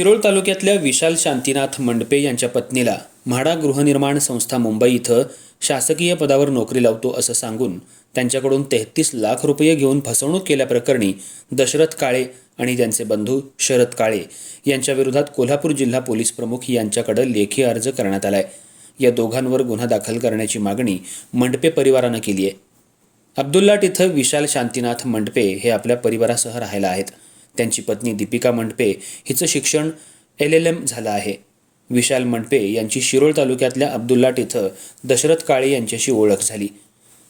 शिरोळ तालुक्यातल्या विशाल शांतीनाथ मंडपे यांच्या पत्नीला म्हाडा गृहनिर्माण संस्था मुंबई इथं शासकीय पदावर नोकरी लावतो असं सांगून त्यांच्याकडून तेहतीस लाख रुपये घेऊन फसवणूक केल्याप्रकरणी दशरथ काळे आणि त्यांचे बंधू शरद काळे यांच्या विरोधात कोल्हापूर जिल्हा पोलीस प्रमुख यांच्याकडे लेखी अर्ज करण्यात आलाय. या दोघांवर गुन्हा दाखल करण्याची मागणी मंडपे परिवारानं केली आहे. अब्दुल्लाट इथं विशाल शांतीनाथ मंडपे हे आपल्या परिवारासह राहायला आहेत. त्यांची पत्नी दीपिका मंडपे हिचं शिक्षण एल एल एम झालं आहे. विशाल मंडपे यांची शिरोळ तालुक्यातल्या अब्दुल्लाट इथं दशरथ काळे यांच्याशी ओळख झाली.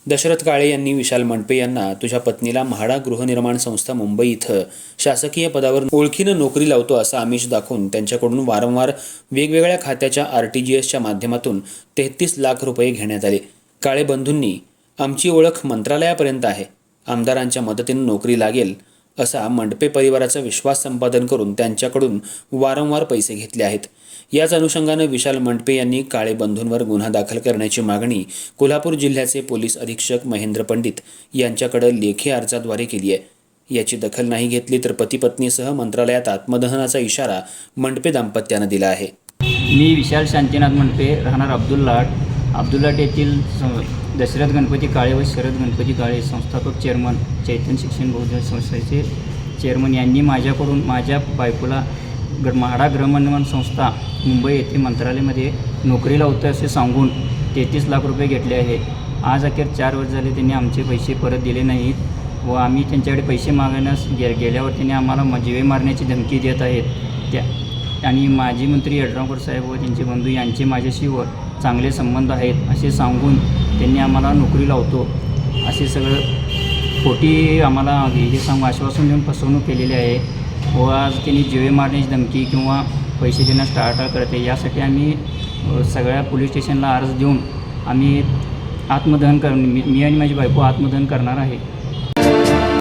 दशरथ काळे यांनी विशाल मंडपे यांना तुझ्या पत्नीला म्हाडा गृहनिर्माण संस्था मुंबई इथं शासकीय पदावर ओळखीनं नोकरी लावतो असं आमिष दाखवून त्यांच्याकडून वारंवार वेगवेगळ्या खात्याच्या आर टी जी एसच्या माध्यमातून तेहतीस लाख रुपये घेण्यात आले. काळे बंधूंनी आमची ओळख मंत्रालयापर्यंत आहे. आमदारांच्या मदतीनं नोकरी लागेल. असा मंडपे परिवाराचा विश्वास संपादन करून त्यांच्याकडून वारंवार पैसे घेतले आहेत. याच अनुषंगानं विशाल मंडपे यांनी काळे बंधूंवर गुन्हा दाखल करण्याची मागणी कोल्हापूर जिल्ह्याचे पोलीस अधीक्षक महेंद्र पंडित यांच्याकडे लेखी अर्जाद्वारे केली आहे. याची दखल नाही घेतली तर पती पत्नीसह मंत्रालयात आत्मदहनाचा इशारा मंडपे दाम्पत्यानं दिला आहे. मी विशाल शांतीनाथ मंडपे राहणार अब्दुल्लाट अब्दुल्लाट येथील स- दशरथ गणपती काळे व शरद गणपती काळे संस्थापक चेअरमन चैतन्य शिक्षण बहुजन संस्थेचे चेअरमन यांनी माझ्याकडून माझ्या बायकोला ग म्हाडा गृहनिर्माण संस्था मुंबई येथे मंत्रालयामध्ये नोकरीला होतं असे सांगून तेहतीस लाख रुपये घेतले आहे. आज अखेर चार वर्ष झाले त्यांनी आमचे पैसे परत दिले नाहीत व आम्ही त्यांच्याकडे पैसे मागण्यास गे गेल्यावर त्यांनी आम्हाला म- मारण्याची धमकी देत आहेत. त्या आणि माजी मंत्री यड्रावकर साहेब व त्यांचे बंधू यांचे माझ्याशी व चांगले संबंध आहेत असे सांगून त्यांनी आम्हाला नोकरी लावतो. असे सगळं खोटी आम्हाला हे सांगून आश्वासन देऊन फसवणूक केलेली आहे व आज त्यांनी जिवे मारण्याची धमकी किंवा पैसे देण्यास टाळाटाळ करते यासाठी आम्ही सगळ्या पोलीस स्टेशनला अर्ज देऊन आम्ही आत्मदहन कर मी मी आणि माझी बायको आत्मदहन करणार आहे.